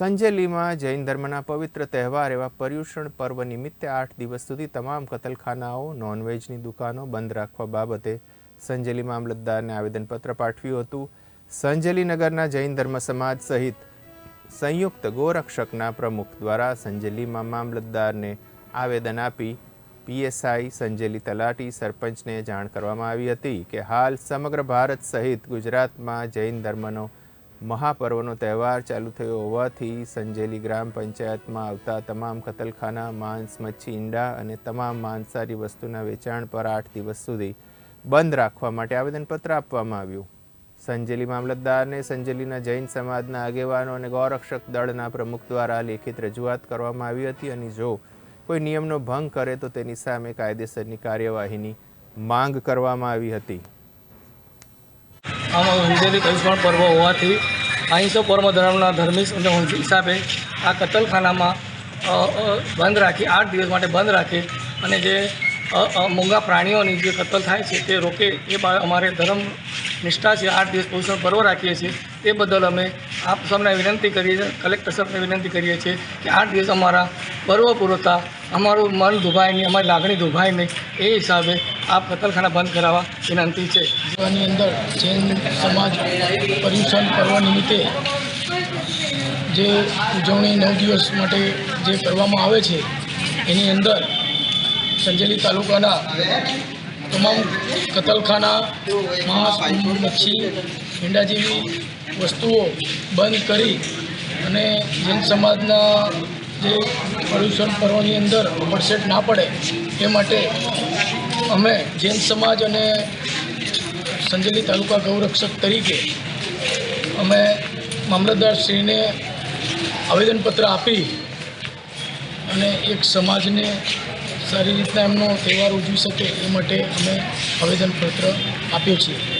સંજેલીમાં જૈન ધર્મના પવિત્ર તહેવાર એવા પર્યુષણ પર્વ નિમિત્તે આઠ દિવસ સુધી તમામ કતલખાનાઓ નોનવેજની દુકાનો બંધ રાખવા બાબતે સંજેલી મામલતદારને આવેદનપત્ર પાઠવ્યું હતું. સંજેલી નગરના જૈન ધર્મ સમાજ સહિત સંયુક્ત ગોરક્ષકના પ્રમુખ દ્વારા સંજેલીમાં મામલતદારને આવેદન આપી પીએસઆઈ સંજેલી તલાટી સરપંચને જાણ કરવામાં આવી હતી કે હાલ સમગ્ર ભારત સહિત ગુજરાતમાં જૈન ધર્મનો મહાપર્વનો તહેવાર ચાલુ થયો હોવાથી સંજેલી ગ્રામ પંચાયતમાં આવતા તમામ કતલખાના, માંસ, મચ્છી, ઈંડા અને તમામ માંસાહારી વસ્તુના વેચાણ પર આઠ દિવસ સુધી બંધ રાખવા માટે આવેદનપત્ર આપવામાં આવ્યું. સંજેલી મામલતદારને સંજેલીના જૈન સમાજના આગેવાનો અને ગૌરક્ષક દળના પ્રમુખ દ્વારા લેખિત રજૂઆત કરવામાં આવી હતી અને જો કોઈ નિયમનો ભંગ કરે તો તેની સામે કાયદેસરની કાર્યવાહીની માંગ કરવામાં આવી હતી. આમાં હિન્દુની કૃષ્ણ પર્વ હોવાથી અહિંસક પરમ ધર્મના ધર્મિક હિસાબે આ કતલખાનામાં બંધ રાખી, આઠ દિવસ માટે બંધ રાખી અને જે મૂંગા પ્રાણીઓની જે કતલ થાય છે તે રોકે, એ અમારે ધર્મ નિષ્ઠા છે, આઠ દિવસ પોષણ પર્વ રાખીએ છીએ, તે બદલ અમે આપ સૌને વિનંતી કરીએ, કલેક્ટર સાહેબને વિનંતી કરીએ છીએ કે આઠ દિવસ અમારા પર્વ પૂરતા અમારું મન દુભાય નહીં, અમારી લાગણી દુભાય નહીં. એ હિસાબે આ કતલખાના બંધ કરાવવા વિનંતી છે. ની અંદર જૈન સમાજ પર્યુષણ પર્વ નિમિત્તે જે ઉજવણી નવ દિવસ માટે જે કરવામાં આવે છે, એની અંદર સંજેલી તાલુકાના તમામ કતલખાના માંસ મચ્છી ઈંડા જેવી વસ્તુઓ બંધ કરી અને જૈન સમાજના જે પર્યુષણ પર્વની અંદર પડસેટ ના પડે એ માટે અમે જૈન સમાજ અને સંજેલી તાલુકા ગૌરક્ષક તરીકે અમે મામલતદારશ્રીને આવેદનપત્ર આપી અને એક સમાજને સારી રીતના એમનો તહેવાર ઉજવી શકે એ માટે અમે આવેદનપત્ર આપીએ છીએ.